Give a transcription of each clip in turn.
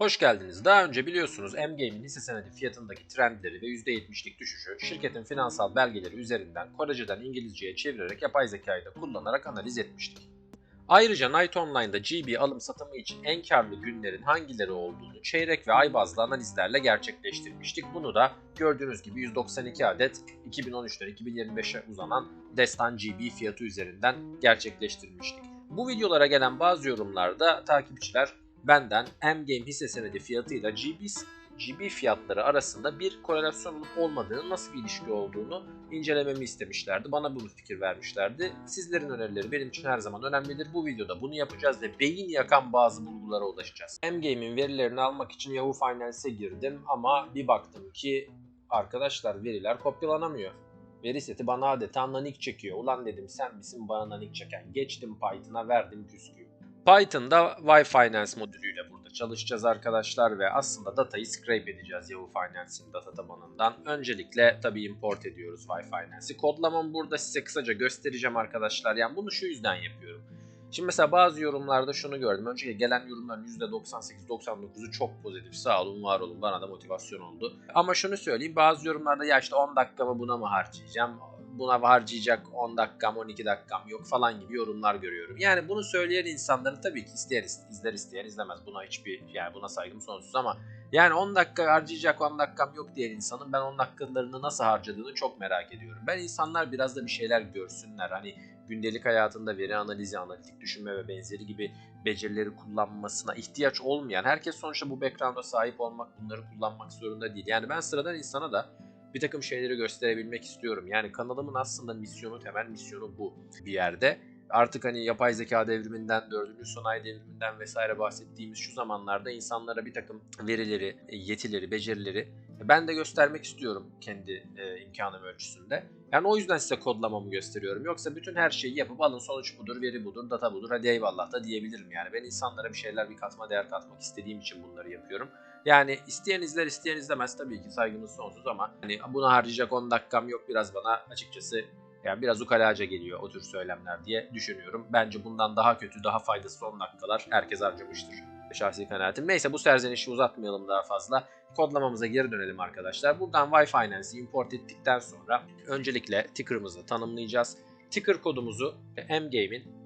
Hoş geldiniz. Daha önce biliyorsunuz M-Game'in hisse senedi fiyatındaki trendleri ve %70'lik düşüşü şirketin finansal belgeleri üzerinden Korece'den İngilizceye çevirerek yapay zekayı da kullanarak analiz etmiştik. Ayrıca Night Online'da GB alım satımı için en karlı günlerin hangileri olduğunu çeyrek ve ay bazlı analizlerle gerçekleştirmiştik. Bunu da gördüğünüz gibi 192 adet 2013'ten 2025'e uzanan Destan GB fiyatı üzerinden gerçekleştirmiştik. Bu videolara gelen bazı yorumlarda takipçiler benden M-Game hisse senedi fiyatıyla GB, GB fiyatları arasında bir korelasyon olup olmadığını, nasıl bir ilişki olduğunu incelememi istemişlerdi. Bana bunu fikir vermişlerdi. Sizlerin önerileri benim için her zaman önemlidir. Bu videoda bunu yapacağız ve beyin yakan bazı bulgulara ulaşacağız. M-Game'in verilerini almak için Yahoo Finance'e girdim ama bir baktım ki arkadaşlar veriler kopyalanamıyor. Veri seti bana adeta nanik çekiyor. Ulan dedim sen misin bana nanik çeken. Geçtim Python'a verdim küsküyü. Python'da Y-Finance modülüyle burada çalışacağız arkadaşlar ve aslında datayı scrape edeceğiz Yahoo Finance'in data tabanından. Öncelikle tabii import ediyoruz Y-Finance'i. Kodlamamı burada size kısaca göstereceğim arkadaşlar. Yani bunu şu yüzden yapıyorum. Şimdi mesela bazı yorumlarda şunu gördüm. Önceki gelen yorumların %98-99'u çok pozitif. Sağ olun, var olun. Bana da motivasyon oldu. Ama şunu söyleyeyim. Bazı yorumlarda ya işte 10 dakikamı buna mı harcayacağım? Buna harcayacak 10 dakikam, 12 dakikam yok falan gibi yorumlar görüyorum. Yani bunu söyleyen insanları tabii ki isteyen izler isteyen izlemez. Buna hiçbir yani buna saygım sonsuz ama yani 10 dakika harcayacak 10 dakikam yok diyen insanın ben 10 dakikalarını nasıl harcadığını çok merak ediyorum. Ben insanlar biraz da bir şeyler görsünler. Hani gündelik hayatında veri analizi, analitik düşünme ve benzeri gibi becerileri kullanmasına ihtiyaç olmayan, herkes sonuçta bu background'a sahip olmak, bunları kullanmak zorunda değil. Yani ben sıradan insana da bir takım şeyleri gösterebilmek istiyorum. Yani kanalımın aslında misyonu, temel misyonu bu bir yerde. Artık hani yapay zeka devriminden, dördüncü sanayi devriminden vesaire bahsettiğimiz şu zamanlarda insanlara bir takım verileri, yetileri, becerileri ben de göstermek istiyorum kendi e, imkanım ölçüsünde. Yani o yüzden size kodlamamı gösteriyorum. Yoksa bütün her şeyi yapıp alın sonuç budur, veri budur, data budur hadi eyvallah da diyebilirim. Yani ben insanlara bir şeyler, bir katma değer katmak istediğim için bunları yapıyorum. Yani isteyen izler isteyen izlemez tabii ki saygımız sonsuz ama hani buna harcayacak 10 dakikam yok biraz bana açıkçası yani biraz ukalaca geliyor o tür söylemler diye düşünüyorum. Bence bundan daha kötü, daha faydasız 10 dakikalar herkes harcamıştır. Şahsi kanaatim. Neyse bu serzenişi uzatmayalım daha fazla. Kodlamamıza geri dönelim arkadaşlar. Buradan Y-Finance'i import ettikten sonra öncelikle ticker'ımızı tanımlayacağız. Ticker kodumuzu M-Game'in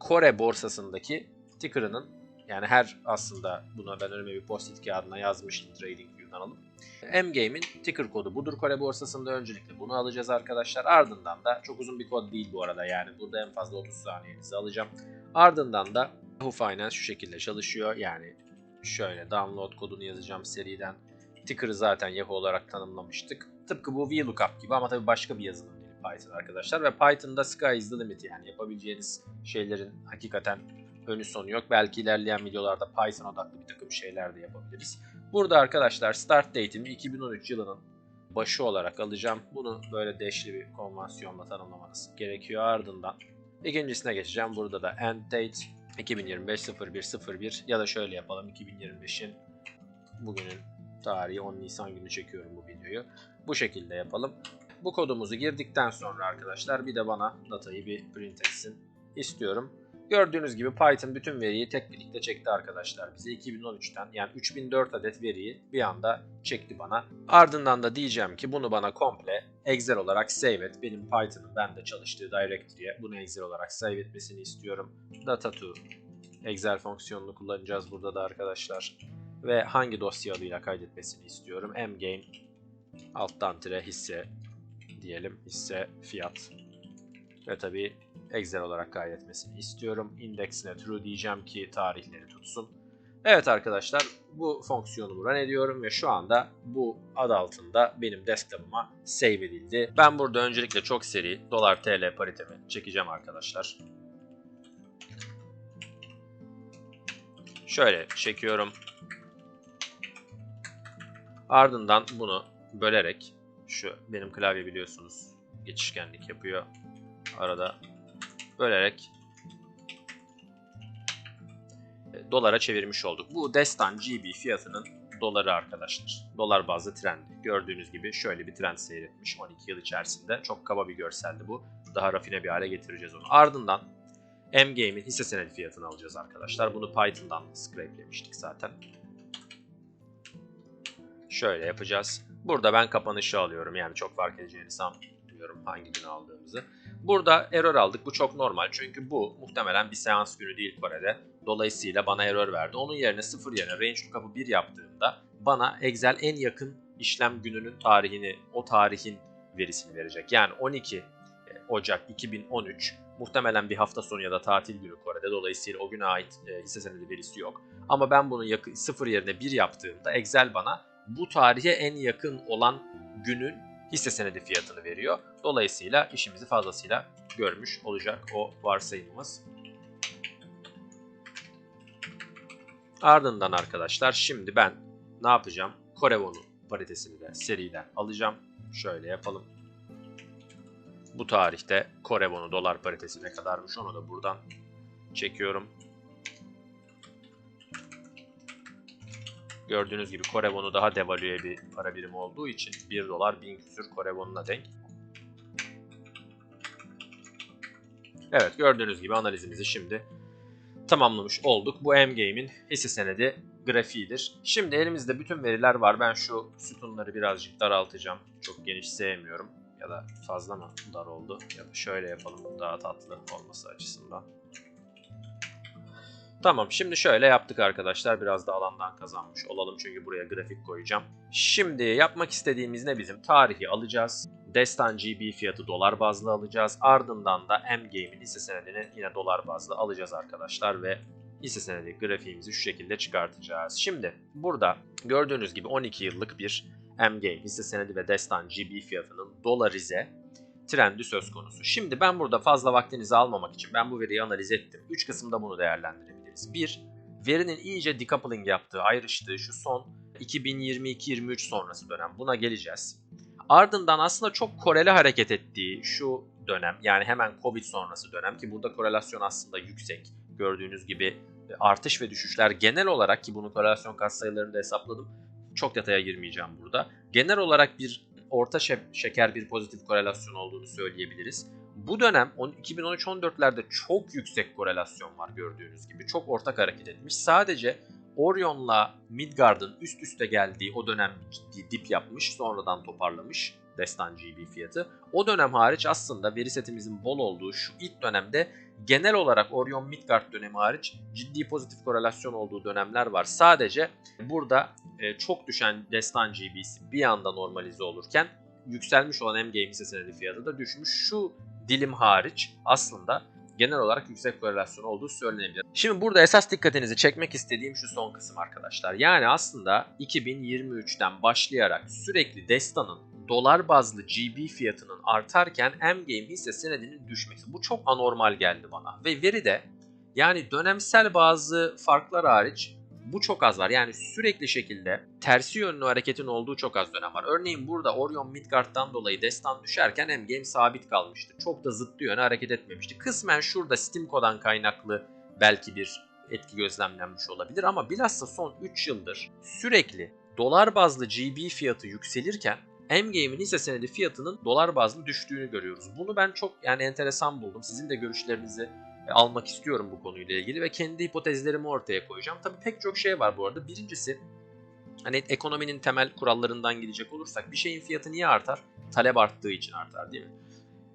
Kore borsasındaki ticker'ının yani her aslında buna ben önüme bir post-it kağıdına yazmıştım TradingView'dan alıp. M-Game'in ticker kodu budur Kore borsasında öncelikle bunu alacağız arkadaşlar. Ardından da çok uzun bir kod değil bu arada yani burada en fazla 30 saniyenizi alacağım. Ardından da Yahoo Finance şu şekilde çalışıyor. Yani şöyle download kodunu yazacağım seriden. Ticker'ı zaten Yahoo olarak tanımlamıştık. Tıpkı bu VLOOKUP gibi ama tabii başka bir yazılım dili Python arkadaşlar. Ve Python'da sky is the limit yani yapabileceğiniz şeylerin hakikaten önü sonu yok. Belki ilerleyen videolarda Python odaklı bir takım şeyler de yapabiliriz. Burada arkadaşlar start date'imi 2013 yılının başı olarak alacağım. Bunu böyle deşli bir konvansiyonla tanımlamanız gerekiyor. Ardından ikincisine geçeceğim. Burada da end date 2025 0101 ya da şöyle yapalım 2025'in bugünün tarihi 10 Nisan günü çekiyorum bu videoyu. Bu şekilde yapalım. Bu kodumuzu girdikten sonra arkadaşlar bir de bana datayı bir print etsin istiyorum. Gördüğünüz gibi Python bütün veriyi tek birlikte çekti arkadaşlar bize 2013'ten yani 3004 adet veriyi bir anda çekti bana. Ardından da diyeceğim ki bunu bana komple Excel olarak save et. Benim Python'ın bende çalıştığı directory'e bunu Excel olarak save etmesini istiyorum. Data to Excel fonksiyonunu kullanacağız burada da arkadaşlar. Ve hangi dosya adıyla kaydetmesini istiyorum. mgame alttan tire hisse diyelim. Hisse fiyat. Ve tabi Excel olarak kaydetmesini istiyorum. Indexine true diyeceğim ki tarihleri tutsun. Evet arkadaşlar bu fonksiyonu run ediyorum ve şu anda bu ad altında benim desktop'ıma save edildi. Ben burada öncelikle çok seri dolar TL paritemi çekeceğim arkadaşlar. Şöyle çekiyorum. Ardından bunu bölerek şu benim klavye biliyorsunuz geçişkenlik yapıyor. Arada bölerek dolara çevirmiş olduk. Bu Destan GB fiyatının doları arkadaşlar. Dolar bazlı trendi. Gördüğünüz gibi şöyle bir trend seyretmiş 12 yıl içerisinde. Çok kaba bir görseldi bu. Daha rafine bir hale getireceğiz onu. Ardından M-Game'in hisse senedi fiyatını alacağız arkadaşlar. Bunu Python'dan scrapelemiştik zaten. Şöyle yapacağız. Burada ben kapanışı alıyorum. Yani çok fark edeceğini sanmıyorum hangi gün aldığımızı. Burada error aldık. Bu çok normal. Çünkü bu muhtemelen bir seans günü değil Kore'de. Dolayısıyla bana error verdi. Onun yerine 0 yerine range lookup'ı 1 yaptığımda bana Excel en yakın işlem gününün tarihini, o tarihin verisini verecek. Yani 12 Ocak 2013 muhtemelen bir hafta sonu ya da tatil günü Kore'de. Dolayısıyla o güne ait e, hisse senedi verisi yok. Ama ben bunu yakın, 0 yerine 1 yaptığımda Excel bana bu tarihe en yakın olan günün hisse senedi fiyatını veriyor. Dolayısıyla işimizi fazlasıyla görmüş olacak o varsayımımız. Ardından arkadaşlar şimdi ben ne yapacağım? Korevon'un paritesini de seriden alacağım. Şöyle yapalım. Bu tarihte Korevon'u dolar paritesi ne kadarmış onu da buradan çekiyorum. Gördüğünüz gibi Korevon'u daha devalüe bir para birimi olduğu için 1 dolar 1000 küsür Korevon'una denk. Evet gördüğünüz gibi analizimizi şimdi tamamlamış olduk. Bu M-Game'in hisse senedi grafiğidir. Şimdi elimizde bütün veriler var. Ben şu sütunları birazcık daraltacağım. Çok geniş sevmiyorum. Ya da fazla mı dar oldu? Ya da şöyle yapalım daha tatlı olması açısından. Tamam şimdi şöyle yaptık arkadaşlar. Biraz da alandan kazanmış olalım çünkü buraya grafik koyacağım. Şimdi yapmak istediğimiz ne bizim? Tarihi alacağız. Destan GB fiyatı dolar bazlı alacağız. Ardından da M-Game'in hisse senedini yine dolar bazlı alacağız arkadaşlar ve hisse senedi grafiğimizi şu şekilde çıkartacağız. Şimdi burada gördüğünüz gibi 12 yıllık bir M-Game hisse senedi ve Destan GB fiyatının dolarize trendi söz konusu. Şimdi ben burada fazla vaktinizi almamak için ben bu veriyi analiz ettim. 3 kısımda bunu değerlendirebiliriz. 1. Verinin iyice decoupling yaptığı, ayrıştığı şu son 2022-23 sonrası dönem. Buna geleceğiz. Ardından aslında çok koreli hareket ettiği şu dönem yani hemen Covid sonrası dönem ki burada korelasyon aslında yüksek. Gördüğünüz gibi artış ve düşüşler genel olarak ki bunu korelasyon katsayılarını da hesapladım. Çok detaya girmeyeceğim burada. Genel olarak bir orta şeker bir pozitif korelasyon olduğunu söyleyebiliriz. Bu dönem 2013-14'lerde çok yüksek korelasyon var gördüğünüz gibi. Çok ortak hareket etmiş. Sadece Orion'la Midgard'ın üst üste geldiği o dönem ciddi dip yapmış. Sonradan toparlamış Destan GB fiyatı. O dönem hariç aslında veri setimizin bol olduğu şu ilk dönemde genel olarak Orion Midgard dönemi hariç ciddi pozitif korelasyon olduğu dönemler var. Sadece burada e, çok düşen Destan GB'si bir anda normalize olurken yükselmiş olan M-Game hisse senedi fiyatı da düşmüş. Şu dilim hariç aslında genel olarak yüksek korelasyon olduğu söylenebilir. Şimdi burada esas dikkatinizi çekmek istediğim şu son kısım arkadaşlar. Yani aslında 2023'ten başlayarak sürekli Destan'ın dolar bazlı GB fiyatının artarken M-Game hisse senedinin düşmesi. Bu çok anormal geldi bana. Ve veri de yani dönemsel bazı farklar hariç bu çok az var. Yani sürekli şekilde tersi yönlü hareketin olduğu çok az dönem var. Örneğin burada Orion Midgard'dan dolayı destan düşerken M-Game sabit kalmıştı. Çok da zıttı yöne hareket etmemişti. Kısmen şurada Stimco'dan kaynaklı belki bir etki gözlemlenmiş olabilir ama bilhassa son 3 yıldır sürekli dolar bazlı GB fiyatı yükselirken M-Game'in hisse senedi fiyatının dolar bazlı düştüğünü görüyoruz. Bunu ben çok yani enteresan buldum. Sizin de görüşlerinizi almak istiyorum bu konuyla ilgili ve kendi hipotezlerimi ortaya koyacağım. Tabii pek çok şey var bu arada. Birincisi hani ekonominin temel kurallarından gidecek olursak bir şeyin fiyatı niye artar? Talep arttığı için artar değil mi?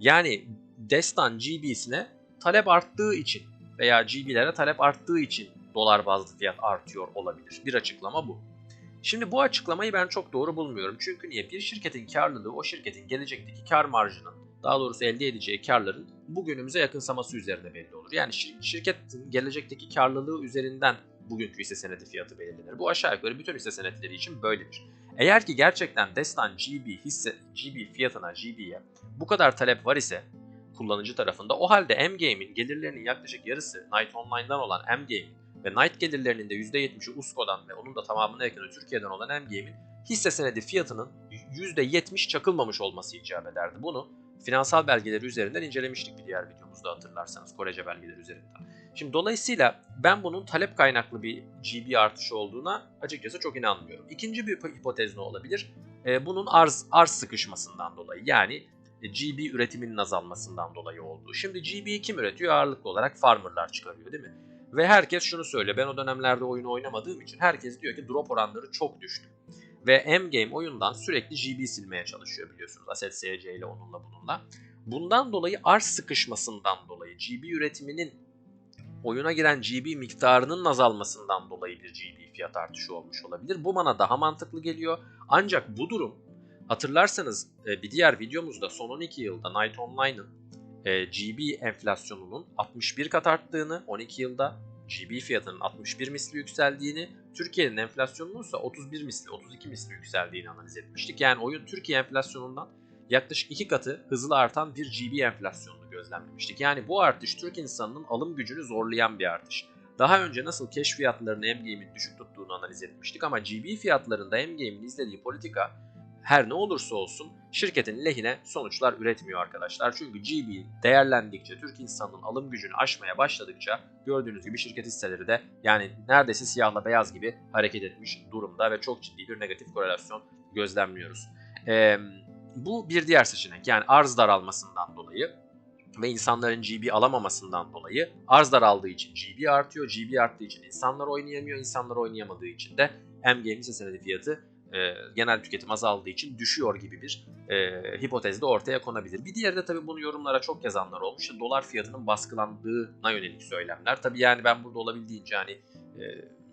Yani Destan GB'sine talep arttığı için veya GB'lere talep arttığı için dolar bazlı fiyat artıyor olabilir. Bir açıklama bu. Şimdi bu açıklamayı ben çok doğru bulmuyorum. Çünkü niye? Bir şirketin karlılığı o şirketin gelecekteki kar marjının daha doğrusu elde edeceği karların bugünümüze yakınsaması üzerine belli olur. Yani şir- şirketin gelecekteki karlılığı üzerinden bugünkü hisse senedi fiyatı belirlenir. Bu aşağı yukarı bütün hisse senetleri için böyledir. Eğer ki gerçekten Destan GB hisse GB fiyatına GB'ye bu kadar talep var ise kullanıcı tarafında o halde M-Game'in gelirlerinin yaklaşık yarısı Night Online'dan olan M-Game'in ve Night gelirlerinin de %70'i USCO'dan ve onun da tamamına yakını Türkiye'den olan M-Game'in hisse senedi fiyatının %70 çakılmamış olması icap ederdi. Bunu finansal belgeleri üzerinden incelemiştik bir diğer videomuzda hatırlarsanız Korece belgeleri üzerinden. Şimdi dolayısıyla ben bunun talep kaynaklı bir GB artışı olduğuna açıkçası çok inanmıyorum. İkinci bir hipotez ne olabilir? Ee, bunun arz arz sıkışmasından dolayı yani e, GB üretiminin azalmasından dolayı olduğu. Şimdi GB'yi kim üretiyor? Ağırlıklı olarak farmerlar çıkarıyor değil mi? Ve herkes şunu söylüyor. Ben o dönemlerde oyunu oynamadığım için herkes diyor ki drop oranları çok düştü. Ve M-Game oyundan sürekli GB silmeye çalışıyor biliyorsunuz. Asset SC ile onunla bununla. Bundan dolayı arz sıkışmasından dolayı GB üretiminin oyuna giren GB miktarının azalmasından dolayı bir GB fiyat artışı olmuş olabilir. Bu bana daha mantıklı geliyor. Ancak bu durum hatırlarsanız e, bir diğer videomuzda son 12 yılda Night Online'ın e, GB enflasyonunun 61 kat arttığını 12 yılda GB fiyatının 61 misli yükseldiğini, Türkiye'nin enflasyonunun ise 31 misli, 32 misli yükseldiğini analiz etmiştik. Yani oyun Türkiye enflasyonundan yaklaşık iki katı hızlı artan bir GB enflasyonunu gözlemlemiştik. Yani bu artış Türk insanının alım gücünü zorlayan bir artış. Daha önce nasıl keş fiyatlarını M-Game'in düşük tuttuğunu analiz etmiştik ama GB fiyatlarında M-Game'in izlediği politika her ne olursa olsun şirketin lehine sonuçlar üretmiyor arkadaşlar. Çünkü GB değerlendikçe, Türk insanının alım gücünü aşmaya başladıkça gördüğünüz gibi şirket hisseleri de yani neredeyse siyahla beyaz gibi hareket etmiş durumda ve çok ciddi bir negatif korelasyon gözlemliyoruz. Ee, bu bir diğer seçenek yani arz daralmasından dolayı ve insanların GB alamamasından dolayı arz daraldığı için GB artıyor. GB arttığı için insanlar oynayamıyor. İnsanlar oynayamadığı için de M-Game hisse senedi fiyatı e, genel tüketim azaldığı için düşüyor gibi bir e, hipotez de ortaya konabilir. Bir diğeri de tabii bunu yorumlara çok yazanlar olmuş. Dolar fiyatının baskılandığına yönelik söylemler. Tabii yani ben burada olabildiğince hani e,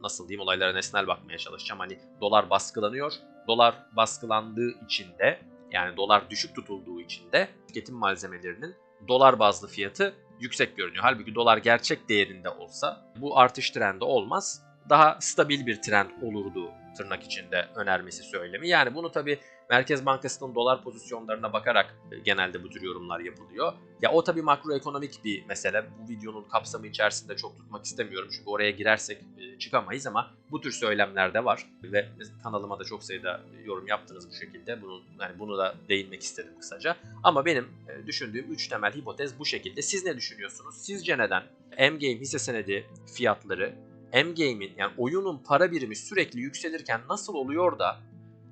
nasıl diyeyim olaylara nesnel bakmaya çalışacağım. Hani dolar baskılanıyor. Dolar baskılandığı için de yani dolar düşük tutulduğu için de tüketim malzemelerinin dolar bazlı fiyatı yüksek görünüyor. Halbuki dolar gerçek değerinde olsa bu artış trendi olmaz. Daha stabil bir trend olurdu tırnak içinde önermesi söylemi. Yani bunu tabi Merkez Bankası'nın dolar pozisyonlarına bakarak e, genelde bu tür yorumlar yapılıyor. Ya o tabi makroekonomik bir mesele. Bu videonun kapsamı içerisinde çok tutmak istemiyorum. Çünkü oraya girersek e, çıkamayız ama bu tür söylemler de var. Ve kanalıma da çok sayıda yorum yaptınız bu şekilde. Bunun, yani bunu da değinmek istedim kısaca. Ama benim e, düşündüğüm 3 temel hipotez bu şekilde. Siz ne düşünüyorsunuz? Sizce neden M-Game hisse senedi fiyatları M-Game'in yani oyunun para birimi sürekli yükselirken nasıl oluyor da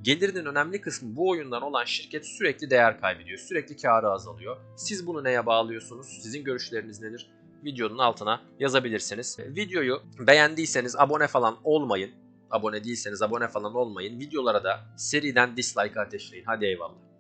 gelirinin önemli kısmı bu oyundan olan şirket sürekli değer kaybediyor. Sürekli karı azalıyor. Siz bunu neye bağlıyorsunuz? Sizin görüşleriniz nedir? Videonun altına yazabilirsiniz. Videoyu beğendiyseniz abone falan olmayın. Abone değilseniz abone falan olmayın. Videolara da seriden dislike ateşleyin. Hadi eyvallah.